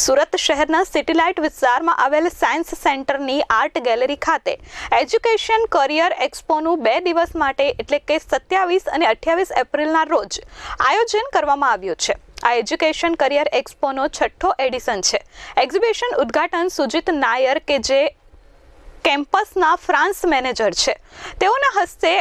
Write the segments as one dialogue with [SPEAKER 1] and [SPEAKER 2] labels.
[SPEAKER 1] સુરત શહેરના સિટીલાઇટ વિસ્તારમાં આવેલ સાયન્સ સેન્ટરની આર્ટ ગેલેરી ખાતે એજ્યુકેશન કરિયર એક્સપોનું બે દિવસ માટે એટલે કે સત્યાવીસ અને અઠ્યાવીસ એપ્રિલના રોજ આયોજન કરવામાં આવ્યું છે. આ એજ્યુકેશન કરિયર એક્સપોનો છઠ્ઠો એડિશન છે. એક્ઝિબિશન ઉદ્ઘાટન સુજીત નાયર, કે જે કેમ્પસના ફ્રાન્સ મેનેજર છે. તેઓના હસ્તે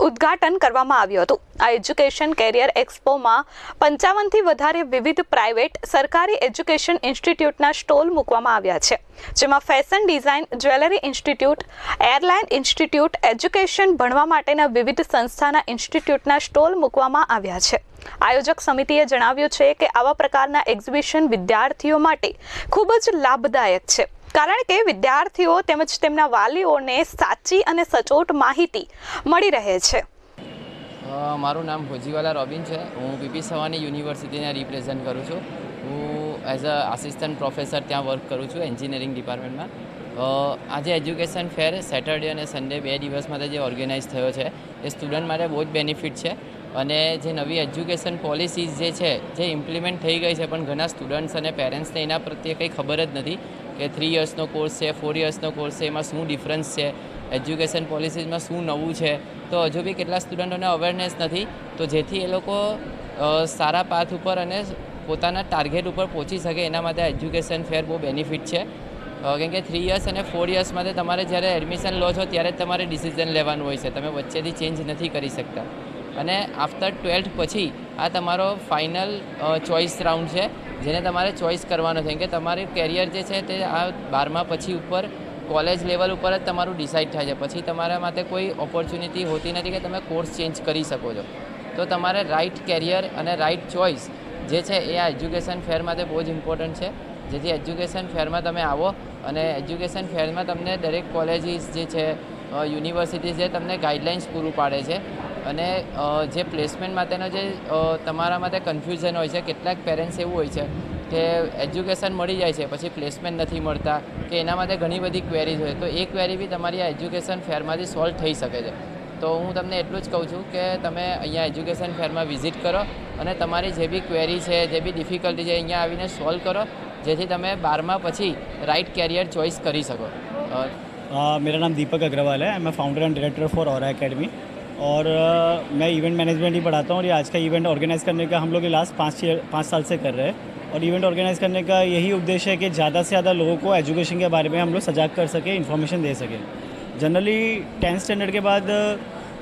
[SPEAKER 1] ઉદ્ઘાટન કરવામાં આવ્યું હતું. આ એજ્યુકેશન કેરિયર એક્સપોમાં પંચાવનથી વધારે વિવિધ પ્રાઇવેટ, સરકારી એજ્યુકેશન ઇન્સ્ટિટ્યૂટના સ્ટોલ મૂકવામાં આવ્યા છે. જેમાં fashion design, jewellery institute, airline institute, education ભણવા માટેના વિવિધ સંસ્થાના ઇન્સ્ટિટ્યૂટના સ્ટોલ મૂકવામાં આવ્યા છે. આયોજક સમિતિએ જણાવ્યું છે કે આવા પ્રકારના એક્ઝિબિશન વિદ્યાર્થીઓ માટે ખૂબ જ લાભદાયક છે. કારણ કે વિદ્યાર્થીઓ તેમજ તેમના વાલીઓને સાચી અને સચોટ માહિતી મળી રહે છે.
[SPEAKER 2] મારું નામ ભોજીવાલા રોબિન છે. હું પીપી સવાની યુનિવર્સિટીને રિપ્રેઝેન્ટ કરું છું. હું એઝ અ આસિસ્ટન્ટ પ્રોફેસર ત્યાં વર્ક કરું છું એન્જિનિયરિંગ ડિપાર્ટમેન્ટમાં આજે એજ્યુકેશન ફેર સેટરડે અને સન્ડે બે દિવસ માટે જે ઓર્ગેનાઇઝ થયો છે, એ સ્ટુડન્ટ માટે બહુ જ બેનિફિટ છે. અને જે નવી એજ્યુકેશન પોલિસીઝ જે છે, જે ઇમ્પ્લિમેન્ટ થઈ ગઈ છે, પણ ઘણા સ્ટુડન્ટ્સ અને પેરેન્ટ્સને એના પ્રત્યે કંઈ ખબર જ નથી. કે થ્રી યર્સનો કોર્સ છે ફોર યર્સનો કોર્સ છે, એમાં શું ડિફરન્સ છે? એજ્યુકેશન પોલિસીઝમાં શું નવું છે? તો હજુ બી કેટલા સ્ટુડન્ટોને અવેરનેસ નથી. તો જેથી એ લોકો સારા પાથ ઉપર અને પોતાના ટાર્ગેટ ઉપર પહોંચી શકે, એના માટે એજ્યુકેશન ફેર બહુ બેનિફિટ છે. કેમ કે થ્રી યર્સ અને ફોર યર્સ માટે તમારે જ્યારે એડમિશન લો છો, ત્યારે તમારે ડિસિઝન લેવાનું હોય છે. તમે વચ્ચેથી ચેન્જ નથી કરી શકતા. અને આફ્ટર ટ્વેલ્થ પછી આ તમારો ફાઇનલ ચોઇસ રાઉન્ડ છે. જેને તમારે ચોઇસ કરવાનો છે. કે તમારું કેરિયર જે છે તે આ બારમા પછી ઉપર કોલેજ લેવલ ઉપર જ તમારું ડિસાઇડ થાય છે. પછી તમારા માટે કોઈ ઓપોર્ચ્યુનિટી હોતી નથી કે તમે કોર્સ ચેન્જ કરી શકો છો. તો તમારે રાઇટ કેરિયર અને રાઇટ ચોઇસ જે છે એ આ એજ્યુકેશન ફેર માટે બહુ જ ઇમ્પોર્ટન્ટ છે. જેથી એજ્યુકેશન ફેરમાં તમે આવો અને એજ્યુકેશન ફેરમાં તમને દરેક કોલેજીસ જે છે યુનિવર્સિટીઝ જે તમને ગાઈડલાઇન્સ પૂરું પાડે છે. અને જે પ્લેસમેન્ટ માટેનો જે તમારા માટે કન્ફ્યુઝન હોય છે, કેટલાક પેરેન્ટ્સ એવું હોય છે કે એજ્યુકેશન મળી જાય છે, પછી પ્લેસમેન્ટ નથી મળતા, કે એના માટે ઘણી બધી ક્વેરીઝ હોય. તો એ ક્વેરી બી તમારી આ એજ્યુકેશન ફેરમાંથી સોલ્વ થઈ શકે છે. તો હું તમને એટલું જ કહું છું કે તમે અહીંયા એજ્યુકેશન ફેરમાં વિઝિટ કરો અને તમારી જે બી ક્વેરી છે, જે બી ડિફિકલ્ટી છે, અહીંયા આવીને સોલ્વ કરો, જેથી તમે બારમાં પછી રાઇટ કેરિયર ચોઇસ કરી શકો. મેરા
[SPEAKER 3] નામ દીપક અગ્રવાલ હૈ. મેં founder and director for Aura academy और मैं इवेंट मैनेजमेंट ही पढ़ाता हूँ और ये आज का इवेंट ऑर्गेनाइज़ करने का हम लोग लास्ट पाँच पाँच साल से कर रहे हैं। और इवेंट ऑर्गेनाइज़ करने का यही उद्देश्य है कि ज़्यादा से ज़्यादा लोगों को एजुकेशन के बारे में हम लोग सजाग कर सकें इन्फॉर्मेशन दे सकें। जनरली टेंथ स्टैंडर्ड के बाद,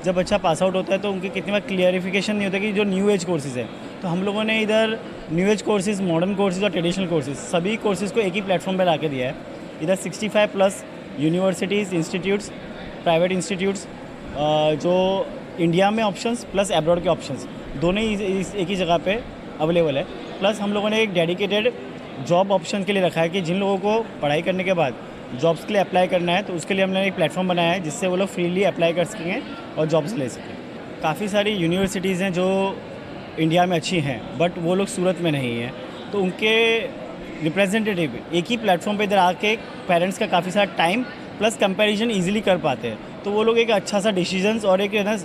[SPEAKER 3] जब बच्चा पास आउट होता है तो उनकी कितनी बार क्लियरिफिकेशन नहीं होता कि जो न्यू एज कोर्सेज़ हैं। तो हम लोगों ने इधर new age courses modern courses और ट्रेडिशनल कोर्सेज़ सभी कोर्सेज़ को एक ही प्लेटफॉर्म पर ला दिया है। इधर 65 plus universities institutes private institutes जो इंडिया में ऑप्शंस प्लस एब्रॉड के ऑप्शंस दोनों ही इस- एक ही जगह पे अवेलेबल है। प्लस हम लोगों ने एक डेडिकेटेड जॉब ऑप्शन के लिए रखा है कि जिन लोगों को पढ़ाई करने के बाद जॉब्स के लिए अप्लाई करना है तो उसके लिए हमने एक प्लेटफॉर्म बनाया है जिससे वो लोग फ्रीली अप्लाई कर सकेंगे और जॉब्स ले सकें। काफ़ी सारी यूनिवर्सिटीज़ हैं जो इंडिया में अच्छी हैं बट वो लोग सूरत में नहीं हैं। तो उनके रिप्रेजेंटेटिव एक ही प्लेटफॉर्म पे इधर आके पेरेंट्स का काफ़ी सारा टाइम प्लस कंपैरिजन इजीली कर पाते हैं। तो वो लोग एक अच्छा सा डिसीजंस और एक ना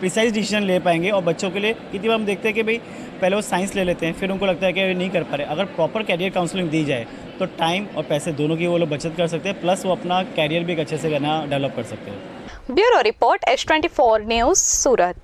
[SPEAKER 3] प्रिसाइज डिसीज़न ले पाएँगे और बच्चों के लिए कितनी बार हम देखते हैं कि भाई पहले वो साइंस ले लेते हैं, फिर उनको लगता है कि नहीं कर पा रहे। अगर प्रॉपर कैरियर काउंसलिंग दी जाए तो टाइम और पैसे दोनों की वो लोग बचत कर सकते हैं प्लस वो अपना कैरियर भी एक अच्छे से करना डेवलप कर सकते हैं।
[SPEAKER 1] Bureau report S twenty four news Surat.